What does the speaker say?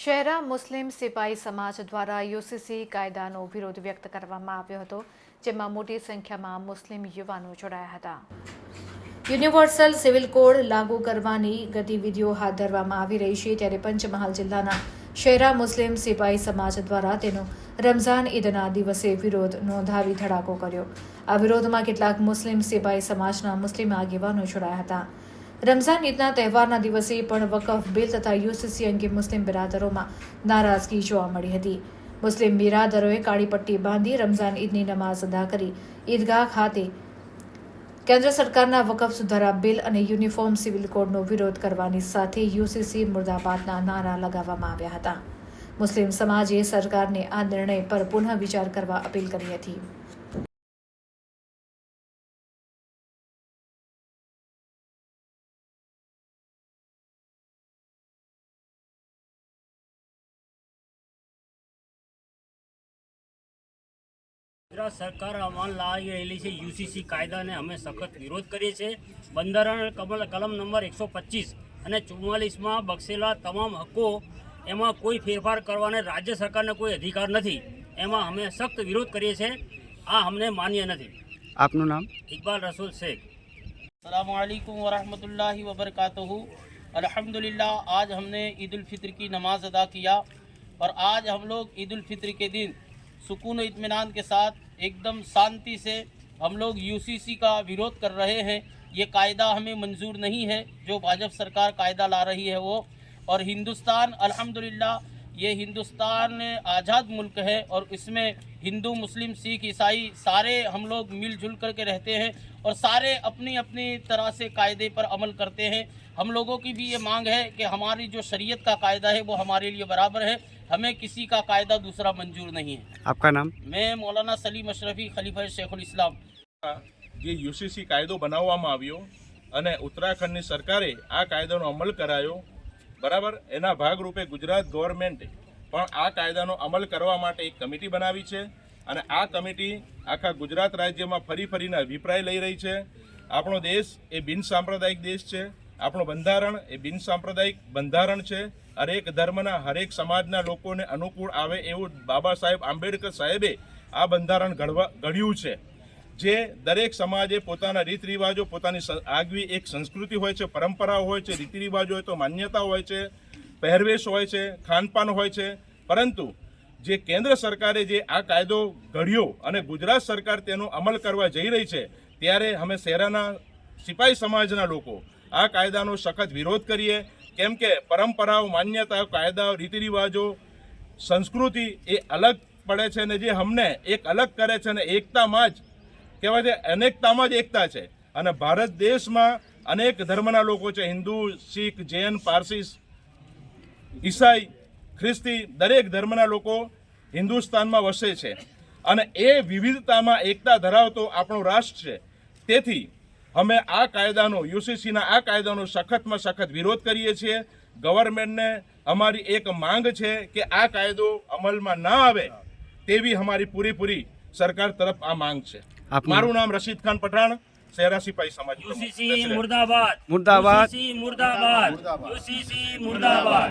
શહેરા મુસ્લિમ સિપાઈ સમાજ દ્વારા યુસીસી કાયદાનો વિરોધ વ્યક્ત કરવામાં આવ્યો હતો, જેમાં મોટી સંખ્યામાં મુસ્લિમ યુવાનો જોડાયા હતા. યુનિવર્સલ સિવિલ કોડ લાગુ કરવાની ગતિવિધિઓ હાથ ધરવામાં આવી રહી છે, ત્યારે પંચમહાલ જિલ્લાના શહેરા મુસ્લિમ સિપાઈ સમાજ દ્વારા તેનો રમઝાન ઈદના દિવસે વિરોધ નોંધાવી ધડાકો કર્યો. આ વિરોધમાં કેટલાક મુસ્લિમ સિપાઈ સમાજના મુસ્લિમ આગેવાનો જોડાયા હતા. રમઝાન ઈદના તહેવારના દિવસે પણ વકફ બિલ તથા યુસીસી અંગે મુસ્લિમ બિરાદરોમાં નારાજગી જોવા મળી હતી. મુસ્લિમ બિરાદરોએ કાળી પટ્ટી બાંધી રમઝાન ઈદની નમાઝ અદા કરી. ઈદગાહ ખાતે કેન્દ્ર સરકારના વકફ સુધારા બિલ અને યુનિફોર્મ સિવિલ કોડનો વિરોધ કરવાની સાથે યુસીસી મુર્દાબાદના નારા લગાવવામાં આવ્યા હતા. મુસ્લિમ સમાજે સરકારને આ નિર્ણય પર પુનઃ વિચાર કરવા અપીલ કરી હતી. ગુજરાત સરકાર અમલ લાવી રહેલી છે યુસીસી કાયદાને અમે સખત વિરોધ કરીએ છીએ બંધારણ કમલ કલમ નંબર એકસો પચીસ અને ચુમ્માલીસમાં બક્ષેલા તમામ હક્કો એમાં કોઈ ફેરફાર કરવાને રાજ્ય સરકારને કોઈ અધિકાર નથી એમાં અમે સખ્ત વિરોધ કરીએ છીએ આ અમને માન્ય નથી આપનું નામ ઇકબાલ રસૂલ શેખ अल्लाम वरहमतुल्लाहि वबरकातुहू अल्हम्दुलिल्लाह आज हमने ईद उल फित्र की नमाज अदा किया और आज हम लोग ईद उल फित्र के दिन सुकून इत्मीनान के साथ एकदम शांति से हम लोग यूसीसी का विरोध कर रहे हैं। ये कायदा हमें मंजूर नहीं है। जो भाजपा सरकार कायदा ला रही है वो। और हिंदुस्तान, अल्हम्दुलिल्लाह ये हिंदुस्तान आज़ाद मुल्क है और इसमें हिंदू मुस्लिम सिख ईसाई सारे हम लोग मिलजुल करके रहते हैं और सारे अपनी अपनी तरह से कायदे पर अमल करते हैं हम लोगों की भी ये मांग है कि हमारी जो शरीयत का कायदा है वो हमारे लिए बराबर है हमें किसी का कायदा दूसरा मंजूर नहीं है आपका नाम मैं मौलाना सलीम अशरफी खलीफा शेखुल इस्लाम જે યુસીસી કાયદો બનાવવામાં આવ્યો અને ઉત્તરાખંડની સરકારે આ કાયદાનો અમલ કરાયો બરાબર? એના ભાગરૂપે ગુજરાત ગવર્મેન્ટે પણ આ કાયદાનો અમલ કરવા માટે એક કમિટી બનાવી છે અને આ કમિટી આખા ગુજરાત રાજ્યમાં ફરી ફરીને અભિપ્રાય લઈ રહી છે. આપણો દેશ એ બિનસાંપ્રદાયિક દેશ છે. આપણું બંધારણ એ બિનસાંપ્રદાયિક બંધારણ છે. હરેક ધર્મના હરેક સમાજના લોકોને અનુકૂળ આવે એવું બાબા સાહેબ આંબેડકર સાહેબે આ બંધારણ ઘડવા ઘડ્યું છે. જે દરેક સમાજે પોતાના રીત રિવાજો પોતાની આગવી એક સંસ્કૃતિ હોય છે, પરંપરાઓ હોય છે રીતિ રિવાજો હોય તો માન્યતા હોય છે, પહેરવેશ હોય છે, ખાનપાન હોય છે. પરંતુ જે કેન્દ્ર સરકારે જે આ કાયદો ઘડ્યો અને ગુજરાત સરકાર તેનો અમલ કરવા જઈ રહી છે, ત્યારે અમે શહેરાના સિપાઈ સમાજના લોકો આ કાયદાનો સખત વિરોધ કરીએ. કેમ કે પરંપરાઓ માન્યતાઓ કાયદાઓ રીતિ રિવાજો સંસ્કૃતિ એ અલગ પડે છે ને જે અમને એક અલગ કરે છે અને એકતામાં જ કહેવાય છે, અનેકતામાં જ એકતા છે. અને ભારત દેશમાં અનેક ધર્મના લોકો છે, હિન્દુ, શીખ, જૈન, પારસી, ઈસાઈ, ખ્રિસ્તી, દરેક ધર્મના લોકો હિન્દુસ્તાનમાં વસે છે. અને એ વિવિધતામાં એકતા ધરાવતો આપણો રાષ્ટ્ર છે. તેથી અમે આ કાયદાનો યુસીસીના આ કાયદાનો સખતમાં સખત વિરોધ કરીએ છીએ. ગવર્મેન્ટને અમારી એક માંગ છે કે આ કાયદો અમલમાં ના આવે તેવી અમારી પૂરેપૂરી સરકાર તરફ આ માંગ છે. મારું નામ રશીદ ખાન પઠાણ શહેરા સિપાહી સમાજ. યુસીસી મુર્દાબાદ મુર્દાબાદ. યુસીસી મુર્દાબાદ યુસીસી મુર્દાબાદ